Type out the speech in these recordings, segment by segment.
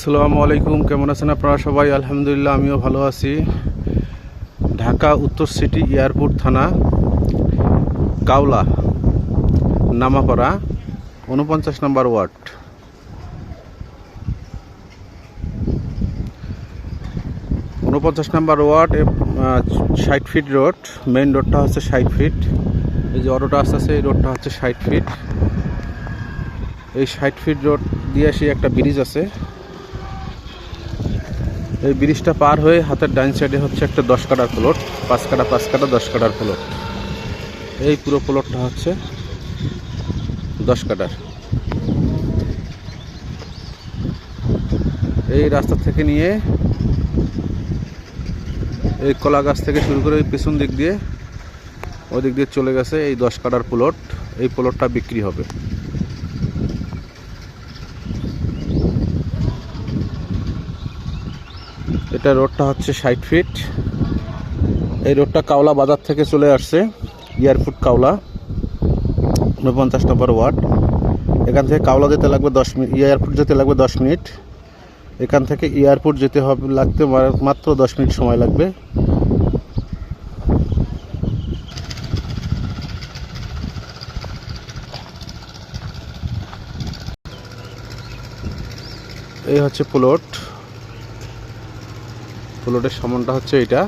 আসসালামু আলাইকুম, কেমন আছেন আপনারা সবাই? আলহামদুলিল্লাহ, আমিও ভালো আছি। ঢাকা উত্তর সিটি এয়ারপোর্ট থানা, কাওলা, নামাপাড়া, উনপঞ্চাশ নম্বর ওয়ার্ড। উনপঞ্চাশ নম্বর ওয়ার্ড ষাট ফিট রোড, মেইন রোডটা হচ্ছে ষাট ফিট। এই যে অটোটা আসতে এই রোডটা হচ্ছে ষাট ফিট। এই ষাট ফিট রোড দিয়ে এসে একটা ব্রিজ আছে। এই ব্রিজটা পার হয়ে হাতের ডাইন সাইডে হচ্ছে একটা দশ কাটার প্লট, পাঁচ কাটা পাঁচ কাটা দশ কাটার প্লট। এই পুরো প্লটটা হচ্ছে দশ কাটার এই রাস্তা থেকে নিয়ে এই কলা গাছ থেকে শুরু করে পেছন দিক দিয়ে ওই দিক দিয়ে চলে গেছে এই দশ কাটার প্লট। এই প্লটটা বিক্রি হবে। এটা রোডটা হচ্ছে ষাট ফিট এই রোডটা কাওলা বাজার থেকে চলে আসছে এয়ারপোর্ট কাওলা উনপঞ্চাশ নম্বর ওয়ার্ড। এখান থেকে কাওলা যেতে লাগবে দশ মিনিট এয়ারপোর্ট যেতে লাগবে দশ মিনিট। এখান থেকে এয়ারপোর্ট যেতে হবে, লাগতে মাত্র দশ মিনিট সময় লাগবে। এই হচ্ছে প্লট। প্লটের সামানটা হচ্ছে এটা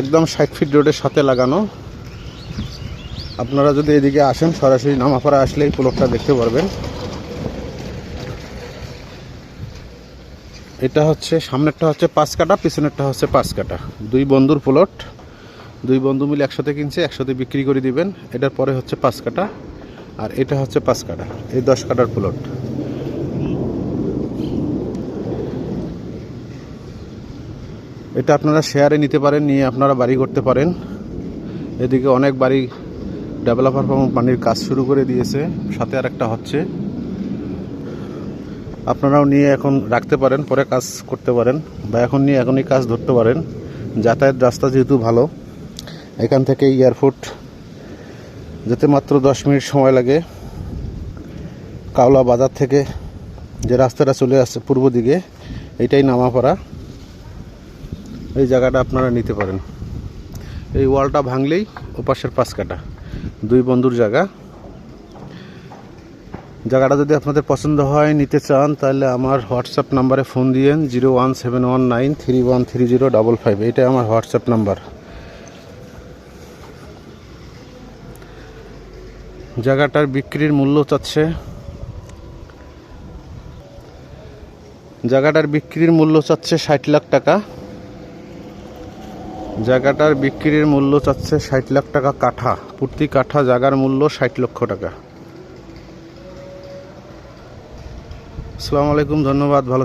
একদম ষাট ফিট রোডের সাথে লাগানো। আপনারা যদি এদিকে আসেন, সরাসরি নামাপাড়া আসলে এই প্লটটা দেখতে পারবেন। এটা হচ্ছে, সামনেরটা হচ্ছে পাঁচ কাটা, পিছনেরটা হচ্ছে পাঁচ কাটা। দুই বন্ধুর প্লট দুই বন্ধু মিলে একসাথে কিনছে, একসাথে বিক্রি করে দিবেন। এটার পরে হচ্ছে পাঁচ কাটা। আর এটা হচ্ছে পাঁচ কাটা, এই দশ কাটার প্লট এটা আপনারা শেয়ারে নিতে পারেন, নিয়ে আপনারা বাড়ি করতে পারেন। এদিকে অনেক বাড়ি ডেভেলপার পানির কাজ শুরু করে দিয়েছে, সাথে আর একটা হচ্ছে। আপনারাও নিয়ে এখন রাখতে পারেন, পরে কাজ করতে পারেন বা এখন নিয়ে এখনই কাজ ধরতে পারেন। যাতায়াত রাস্তা যেহেতু ভালো, এখান থেকে এয়ারপোর্ট যেতে মাত্র দশ মিনিট সময় লাগে। কাওলা বাজার থেকে যে রাস্তাটা চলে আসছে পূর্ব দিকে, এটাই নামাপাড়া। এই জায়গাটা আপনারা নিতে পারেন। এই ওয়ালটা ভাঙলেই ওপাশের পাশ কাটা। দুই বন্ধুর জায়গা। জায়গাটা যদি আপনাদের পছন্দ হয়, নিতে চান, তাহলে আমার হোয়াটসঅ্যাপ নাম্বারে ফোন দিয়েন, zero one seven one nine three one three zero double five. এটাই আমার হোয়াটসঅ্যাপ নাম্বার। জায়গাটার বিক্রির মূল্য চাচ্ছে। জায়গাটার বিক্রির মূল্য চাচ্ছে ষাট লাখ টাকা। জায়গাটার বিক্রির মূল্য চাচ্ছে ষাট লাখ টাকা কাঠা প্রতি কাঠা জায়গার মূল্য ষাট লক্ষ টাকা আসসালামু আলাইকুম, ধন্যবাদ, ভালো।